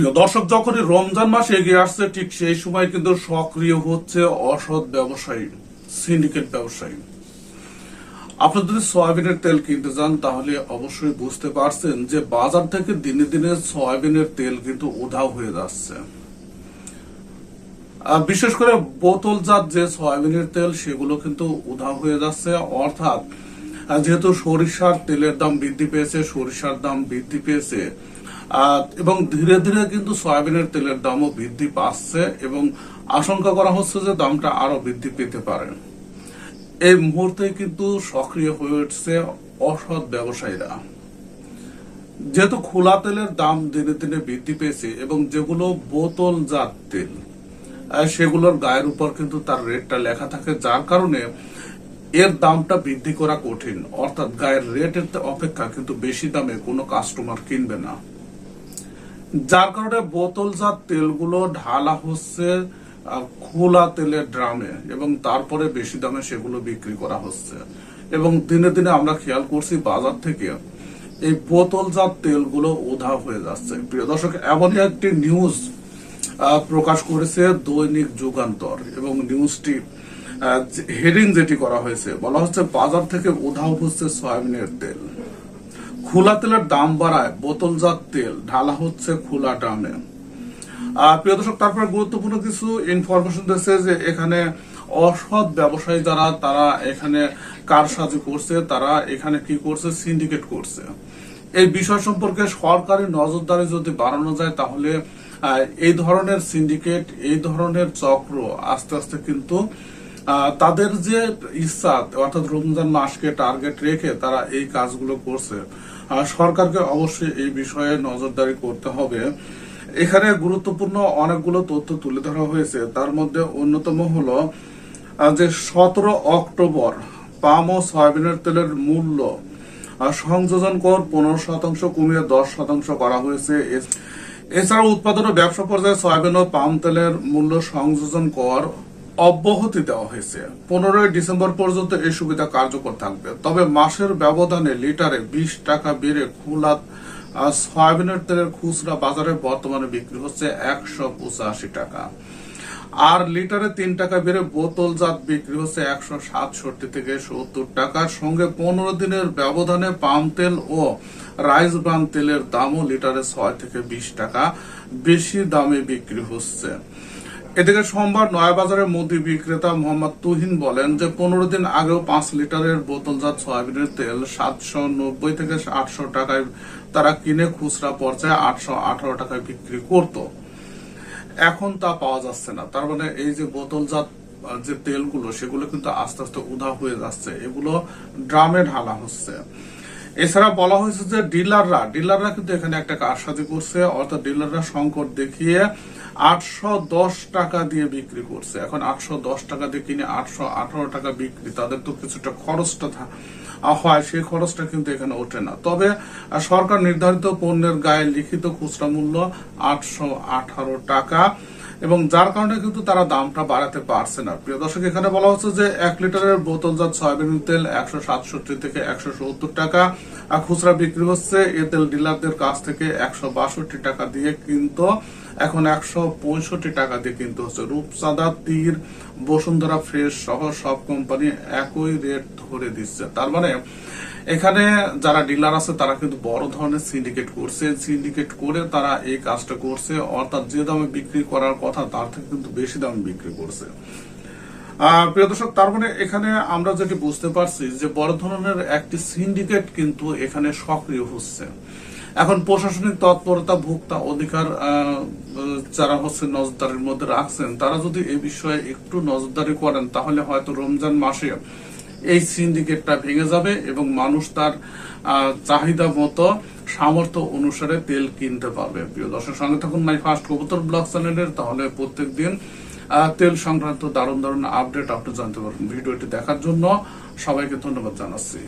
প্রিয় দর্শক, যখনই রমজান মাস এগিয়ে আসছে, ঠিক সেই সময় কিন্তু সক্রিয় হচ্ছে অসৎ ব্যবসায়ী, সিন্ডিকেট ব্যবসায়ী। আপনি যদি সয়াবিনের তেল কিনতে যান, তাহলে অবশ্যই বুঝতে পারছেন যে বাজার থেকে দিনে দিনে সয়াবিনের তেল কিন্তু উধাও হয়ে যাচ্ছে। বিশেষ করে বোতলজাত যে সয়াবিনের তেল, সেগুলো কিন্তু উধাও হয়ে যাচ্ছে। অর্থাৎ যেহেতু সরিষার তেলের দাম বৃদ্ধি পেয়েছে, সরিষার দাম বৃদ্ধি পেয়েছে এবং ধীরে ধীরে কিন্তু সয়াবিনের তেলের দামও বৃদ্ধি পাচ্ছে এবং আশঙ্কা করা হচ্ছে যে দামটা আরও বৃদ্ধি পেতে পারে। এই মুহূর্তে কিন্তু সক্রিয় হয়ে উঠছে অসৎ ব্যবসায়ীরা। যেহেতু খোলা তেলের দাম দিনে দিনে বৃদ্ধি পেয়েছে এবং যেগুলো বোতল বোতলজাত তেল সেগুলোর গায়ের উপর কিন্তু তার রেটটা লেখা থাকে, যার কারণে এর দামটা বৃদ্ধি করা কঠিন। অর্থাৎ গায়ের রেটের অপেক্ষা, কিন্তু বেশি দামে কোনো কাস্টমার কিনবে না। যার কারণে বোতলজাত তেলগুলো ঢালা হচ্ছে খোলা তেলের ড্রামে, এবং তারপরে বেশি দামে সেগুলো বিক্রি করা হচ্ছে। এবং দিনে দিনে আমরা খেয়াল করছি বাজার থেকে এই বোতলজাত তেলগুলো উধাও হয়ে যাচ্ছে। প্রিয় দর্শক, এমনই একটি নিউজ প্রকাশ করেছে দৈনিক যুগান্তর। এবং নিউজটি হেডিং যেটি করা হয়েছে, বলা হচ্ছে, বাজার থেকে উধাও হচ্ছে সয়াবিনের তেল। খোলা তেলের দাম বাড়ায়, বোতলজাত তেল, ঢালা হচ্ছে খোলা ড্রামে প্রিয় দর্শক, তারপরে গুরুত্বপূর্ণ কিছু ইনফরমেশন দিচ্ছে যে এখানে অসৎ ব্যবসায়ী যারা, তারা এখানে কারসাজি করছে, তারা এখানে কি করছে? সিন্ডিকেট করছে। এই বিষয় সম্পর্কে সরকারি নজরদারি যদি বাড়ানো যায়, তাহলে এই ধরনের সিন্ডিকেট এই ধরনের চক্র আস্তে আস্তে কিন্তু তাদের যে ইচ্ছা, অর্থাৎ রমজান মাসকে টার্গেট রেখে তারা এই কাজগুলো করছে সরকারকে অবশ্যই এই বিষয়ে নজরদারি করতে হবে। এখানে গুরুত্বপূর্ণ অনেকগুলো তথ্য তুলে ধরা হয়েছে। তার মধ্যে অন্যতম হলো যে সতেরো অক্টোবর পাম ও সয়াবিনের তেলের মূল্য সংযোজন কর পনেরো শতাংশ কমিয়ে দশ শতাংশ করা হয়েছে। এছাড়া উৎপাদন ও ব্যবসা পর্যায়ে সয়াবিন ও পাম তেলের মূল্য সংযোজন কর অব্যাহতি দেওয়া হয়েছে। পনেরোই ডিসেম্বর পর্যন্ত এই সুবিধা কার্যকর থাকবে। তবে মাসের ব্যবধানে লিটারে বিশ টাকা বেড়ে খোলা সয়াবিনের তেলের খুচরা বাজারে বর্তমানে বিক্রি হচ্ছে একশো পঁচাশি টাকা। আর লিটারে তিন টাকা বেড়ে বোতলজাত বিক্রি হচ্ছে একশো সাতষট্টি থেকে সত্তর টাকার সঙ্গে পনেরো দিনের ব্যবধানে পাম তেল ও রাইস ব্রান তেলের দামও লিটারে ছয় থেকে বিশ টাকা বেশি দামে বিক্রি হচ্ছে। এদিকে সোমবার নয়াবাজারের মুদি বিক্রেতা মোহাম্মদ তুহিন বলেন যে পনেরো দিন আগেও পাঁচ লিটারের বোতলজাত সয়াবিনের তেল সাতশো নব্বই থেকে আটশো টাকায় তারা কিনে খুচরা পর্যায়ে আটশো আঠারো টাকায় বিক্রি করতো। এখন তা পাওয়া যাচ্ছে না। তার মানে এই যে বোতলজাত যে তেলগুলো, সেগুলো কিন্তু আস্তে আস্তে উধা হয়ে যাচ্ছে। এগুলো ড্রামে ঢালা হচ্ছে। এছাড়া বলা হয়েছে যে ডিলাররা ডিলাররা কিন্তু এখানে একটা কারসাজি করছে। অর্থাৎ ডিলাররা সংকট দেখিয়ে আটশো দশ টাকা দিয়ে বিক্রি করছে। এখন আটশো দশ টাকা দিয়ে কিনে আটশো আঠারো টাকা বিক্রি, তাদের তো কিছুটা খরচটা হয়, সেই খরচটা কিন্তু এখানে ওঠে না। তবে সরকার নির্ধারিত পণ্যের গায়ে লিখিত খুচরা মূল্য আটশো আঠারো টাকা এবং যার কারণে কিন্তু তারা দামটা বাড়াতে পারছে না। প্রিয় দর্শক, এখানে বলা হচ্ছে যে এক লিটারের বোতলজাত সয়াবিন তেল একশো সাতষট্টি থেকে একশো সত্তর টাকা, আর খুচরা বিক্রি হচ্ছে এ তেল ডিলারদের কাছ থেকে একশো বাষট্টি টাকা দিয়ে কিন্তু এখন একশো পঁয়ষট্টি টাকা দিয়ে কিনতে হচ্ছে। রূপসাদা, তীর, বসুন্ধরা ফ্রেশ সহ সব কোম্পানি একই রেট ধরে দিচ্ছে। তার মানে এখানে যারা ডিলার আছে, তারা কিন্তু বড় ধরনের সিন্ডিকেট করছে। সিন্ডিকেট করে তারা এই কাজটা করছে। অর্থাৎ যে দামে বিক্রি করার কথা, তার থেকে কিন্তু বেশি দামে বিক্রি করছে। প্রিয় দর্শক, তার মানে এখানে আমরা যেটি বুঝতে পারছি যে বড় ধরনের একটি সিন্ডিকেট কিন্তু এখানে সক্রিয় হচ্ছে। এখন প্রশাসনিক তৎপরতা, ভোক্তা অধিকার যারা হচ্ছে নজরদারির মধ্যে রাখছেন, তারা যদি এই বিষয়ে একটু নজরদারি করেন, তাহলে হয়তো রমজান মাসে এই সিন্ডিকেটটা ভেঙে যাবে এবং মানুষ তার চাহিদা মতো সামর্থ্য অনুসারে তেল কিনতে পারবে। প্রিয় দর্শক, সঙ্গে থাকুন মাই ফার্স্ট কবুতর ব্লগ চ্যানেলের, তাহলে প্রত্যেক দিন তেল সংক্রান্ত দারুণ দারুণ আপডেট আপনি জানতে পারবেন। ভিডিওটি দেখার জন্য সবাইকে ধন্যবাদ জানাচ্ছি।